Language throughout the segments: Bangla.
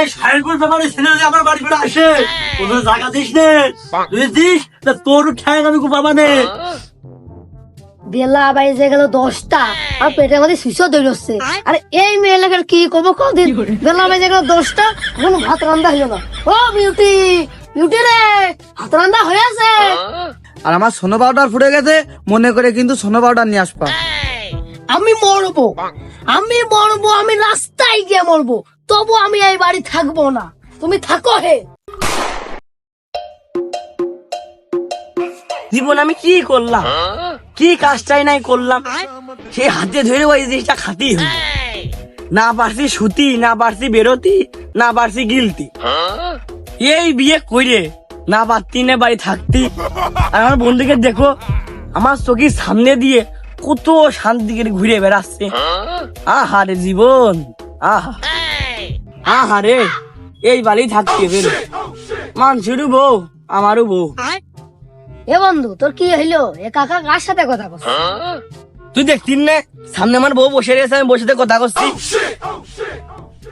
এই সাহেবুর ব্যাপারে ছেলে যে আমার বাড়ি করে আসে কোনো জায়গা দিস নে। যদি দিস তা তোর ঠ্যাং আমি খুব নে। বেলা বাইজে গেল দশটা আর পেটের মধ্যে শিশু দৌড়চ্ছে আর এই মেয়ে লোকের কি করব কদিন? বেলা বাইজে গেল দশটা এখন ভাত রান্না হইল না। ও বিউটি বিউটি রে ভাত রান্না হয়ে আছে। আর আমার সোনো পাউডার ফুটে গেছে মনে করে কিন্তু সোনো পাউডার নিয়ে আসবা। আমি মরবো। আমি মরবো মরবো, তবু আমি এই বাড়ি থাকব না। তুমি থাকো হে। জীবন আমি কি করলাম? কি কাজটাই নাই করলাম? সেই হাতে ধরে ওই জিনিসটা খাতি না পারছি সুতি, না পারছি বেরোতি, না পারছি গিলতি। এই বিয়ে কইরে, না পারতি, না বাড়ি থাকতি। আর আমার বন্ধুকে দেখো, আমার চোখের সামনে দিয়ে কত শান্তি করে ঘুরে বেড়াচ্ছে। আহারে জীবন। আহা। আহা রে এই বাড়ি থাকতে বেরো মানুষেরও বউ আমারও বউ। এ বন্ধু তোর কি হইল? এ কাকা কার সাথে কথা বলছে? তুই দেখতিস না সামনে আমার বউ বসে রয়েছে আমি বসে কথা করছি।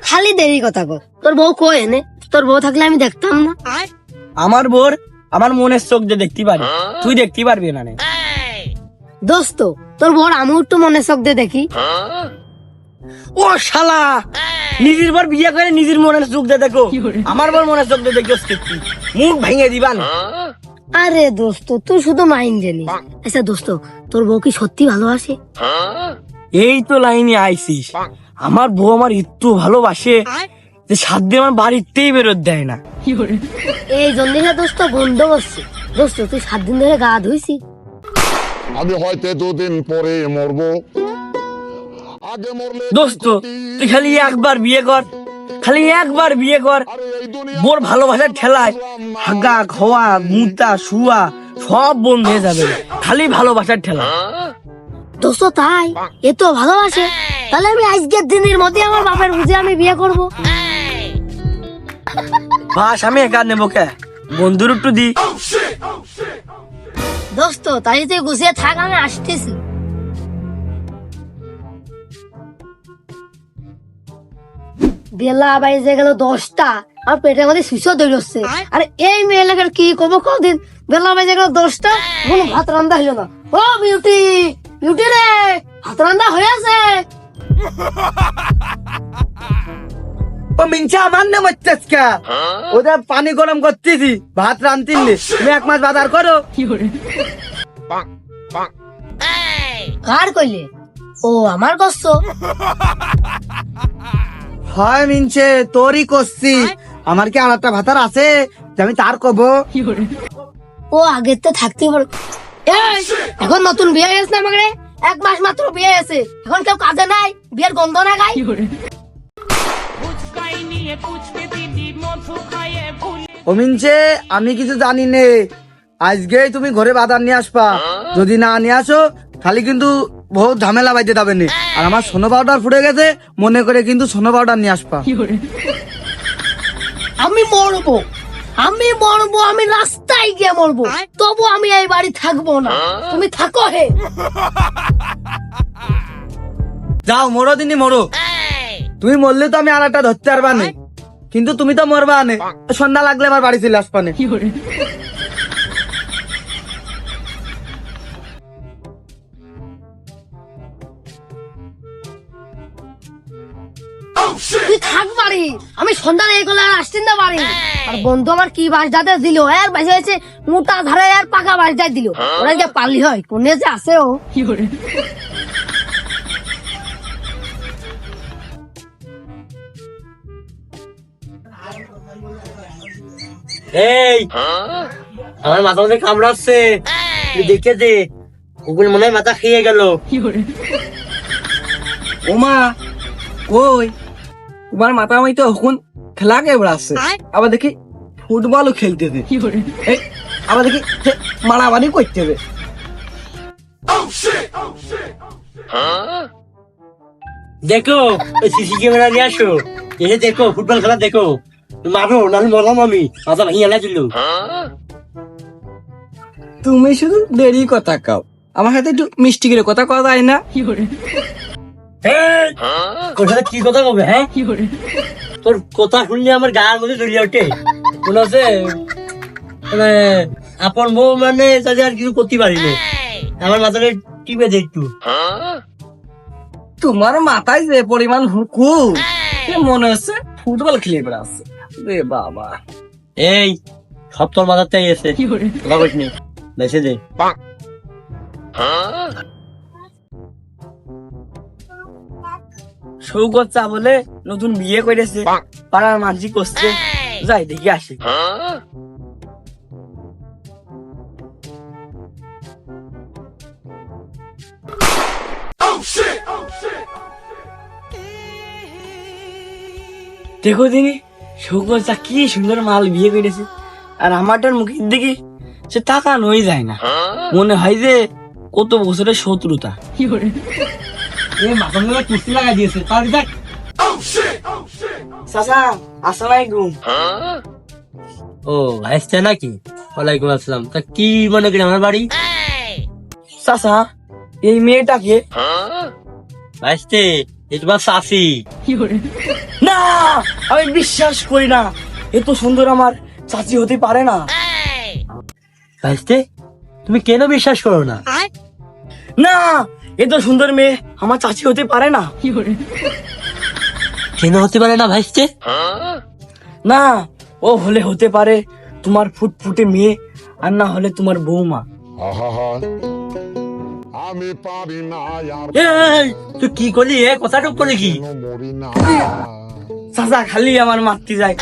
খালি দেরি কথা কর তোর বউ কই এনে? তোর বউ থাকলে আমি দেখতাম না। আমার বোর আমার মনের চোখ দিয়ে দেখতে পারি। তুই দেখতে পারবি না রে। দোস্ত তোর বউর আমি একটু মনের চোখ দিয়ে দেখি। ও শালা! নিজের বার বিয়ে করে নিজের মনের চোখ দিয়ে দেখো। আমার বোর মনের চোখ দিয়ে দেখো মুখ ভেঙে দিবান আরে দোস্ত তুই শুধু মাইন্ড জানিস আচ্ছা দোস্ত তোর বউ কি সত্যি ভালোবাসে এই তো লাইনে আইসিস। আমার বউ আমার একটু ভালোবাসে যে সাত দিন আমার বাড়িতেই বেরোত দেয় না। এই জন্য না দোস্ত বন্ধ করছে দোস্ত তুই সাত দিন ধরে গা ধুইছি। আমি হয়তো দুদিন পরে মরবো। দোস্ত তুই খালি একবার বিয়ে কর খালি একবার বিয়ে কর। আরে এই দুনিয়া বোর ভালোবাসার ঠেলায় হাগা খাওয়া মুতা শুয়া সব বন্ধ হয়ে যাবে। খালি ভালোবাসার ঠেলা। দোস্ত তাই? এ তো ভালোবাসে। তাহলে আমি আজকের দিনের মধ্যে আমার বাপের বুঝে আমি বিয়ে করব। বাস আমি একা নেব কে? বন্ধুর একটু দি। দোস্ত তাই তুই গুছিয়ে থাক আমি আসতেছি। বেলা বাইজে গেল দশটা আর পেটের মধ্যে শিশু দৌড়চ্ছে আর এই মেয়ে কি করব কদিন? বেলা বাইজে গেল দশটা এখন ভাত রান্না হইল না। ও বিউটি বিউটি রে ভাত রান্না হয়ে আছে। ও মিনছে আমার নাম হচ্ছে ওদের পানি গরম করতেছি ভাত রান্তিনি তুমি এক মাস বাজার করো। কার কইলে? ও আমার কষ্ট। হয় মিনছে তোরই করছি। আমার কি আর একটা ভাতার আছে? যে আমি তার কব ও আগের তো থাকতে পারো। এখন নতুন বিয়ে হয়েছে না আমাকে এক মাস মাত্র বিয়ে হয়েছে এখন কেউ কাজে নাই বিয়ের গন্ধ না গাই ও মিনছে আমি কিছু জানি নে। আজকে তুমি ঘরে বাজার নিয়ে আসবা। যদি না নিয়ে আসো খালি কিন্তু বহুত ঝামেলা বাইতে যাবে নে আর আমার সোনো পাউডার ফুটে গেছে মনে করে কিন্তু সোনো পাউডার নিয়ে আসবা। আমি মরবো। আমি মরবো আমি রাস্তায় গিয়ে মরবো। তবু আমি এই বাড়ি থাকব না। তুমি থাকো হে। যাও মরো দিনই মরো। তুমি মরলে তো আমি আর একটা ধরতে পারবা নে। কিন্তু তুমি তো মরবা নে। সন্ধ্যা লাগলে আমার বাড়ি চলে আসবা নে। তুই থাক বাড়ি। আমি এই আর আসতেন না বাড়ি। আর বন্ধু আমার কি বাস যাতে দিল এর বাসে হয়েছে মোটা ধারে আর পাকা বাস যাই দিল। ওরা যে পারলি হয় কোনে যে আছে ও। এই আমার মাথা মধ্যে কামড়াচ্ছে। তুই দেখে দে ওগুলো মনে হয় মাথা খেয়ে গেল। ওমা কই? তোমার মাথা আমি তো এখন খেলা কে বেড়াচ্ছে আবার দেখি ফুটবলও খেলতে দে। আবার দেখি মারামারি করতে দে। দেখো সিসি ক্যামেরা নিয়ে আসো। এসে দেখো ফুটবল খেলা দেখো। মারো নাহলে মরলাম আমি। মাথা ভেঙে না ছিল তুমি শুধু দেরি কথা কাও। আমার সাথে একটু মিষ্টি করে কথা কওয়া যায় না? তোর সাথে কি কথা কবে হ্যাঁ? তোর কথা শুনলে আমার গায়ের মধ্যে চলে ওঠে। মনে আছে? মানে আপন বউ মানে তাদের আর কিছু করতে পারি না। আমার মাথাটা টিপে দে একটু। তোমার মাথায় যে পরিমাণ হুকু মনে হচ্ছে ফুটবল খেলে বেড়াচ্ছে রে বাবা। এই সব তোর মাথাতে এসে কথা কইস নি। বেছে দে। সৌগত চা বলে নতুন বিয়ে করেছে পাড়ার মানসি করছে যাই দেখি আসি। দেখো দিনি সৌগত চা কি সুন্দর মাল বিয়ে করেছে। আর আমারটার মুখের দিকে সে তাকানোই যায় না। মনে হয় যে কত বছরের শত্রুতা। এ মাথার মধ্যে কুস্তি লাগাই দিয়েছে তার দেখ। চাচা আসসালামাইকুম ও ভাইসটা নাকি? ওয়ালাইকুম আসসালাম। তা কি মনে করি আমার বাড়ি? চাচা এই মেয়েটাকে ভাইসতে এ তোমার শাসি না আমি বিশ্বাস করি না। এত সুন্দর আমার চাচি হতে পারে না। ভাইসতে তুমি কেন বিশ্বাস করো না? না এত সুন্দর মেয়ে আমার চাচি হতে পারে না। কেন হতে পারে না ভাইসতে? না ও হলে হতে পারে তোমার ফুটফুটে মেয়ে আর না হলে তোমার বৌমা। আমি পারি না এই তুই কি করলি? এ কথাটা করলি কি? চাচা খালি আমার মারতে যায়।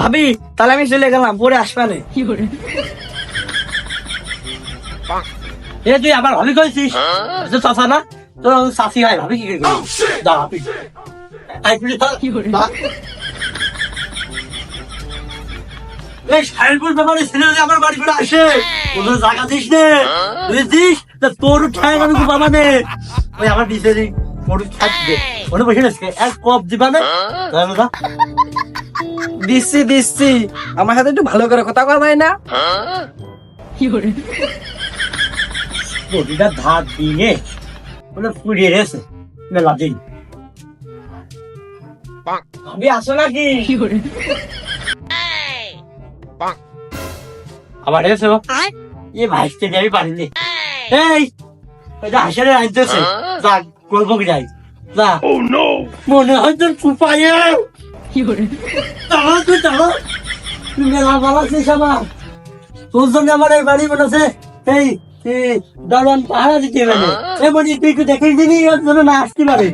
ভাবি তাহলে আমি চলে গেলাম পরে আসবানে এ তুই আবার ভাবি কইছিস? তো চাচা না? তো চাচি হয় ভাবি কি করে করবি? ভাবি। আই তুই থাক। যা। এই সাহেবুর ব্যাপারে ছেলে যদি আমার বাড়ি করে আসে কোনো জায়গা দিস নে। বুঝেছিস তোর ঠাই আমি বাবা নে ওই আমার থাকবে বসে এক কপ দিবা না? তাহলে যা। দিচ্ছি দিচ্ছি। আমার সাথে একটু ভালো করে কথা যায় না। বডিটা ধার দিয়ে ওটা পুড়িয়ে গেছে। মেলা দিন। ভাবি আসো নাকি? আবার এসে। এ ভাইসতে যাবি পারিনি এই হাসিরে আনতেছে যা গল্প কি যাই যা। মনে হয় তোর কুপায়ে। দাঁড়া তুই দাঁড়া। তুই মেলা বলা শেষ আমার। তোর জন্য আমার এই বাড়ি বলেছে এই এই দারোয়ান পাহারা দিতে পারে এমনি তুই একটু দেখে দিবি ওর জন্য না আসতে পারে।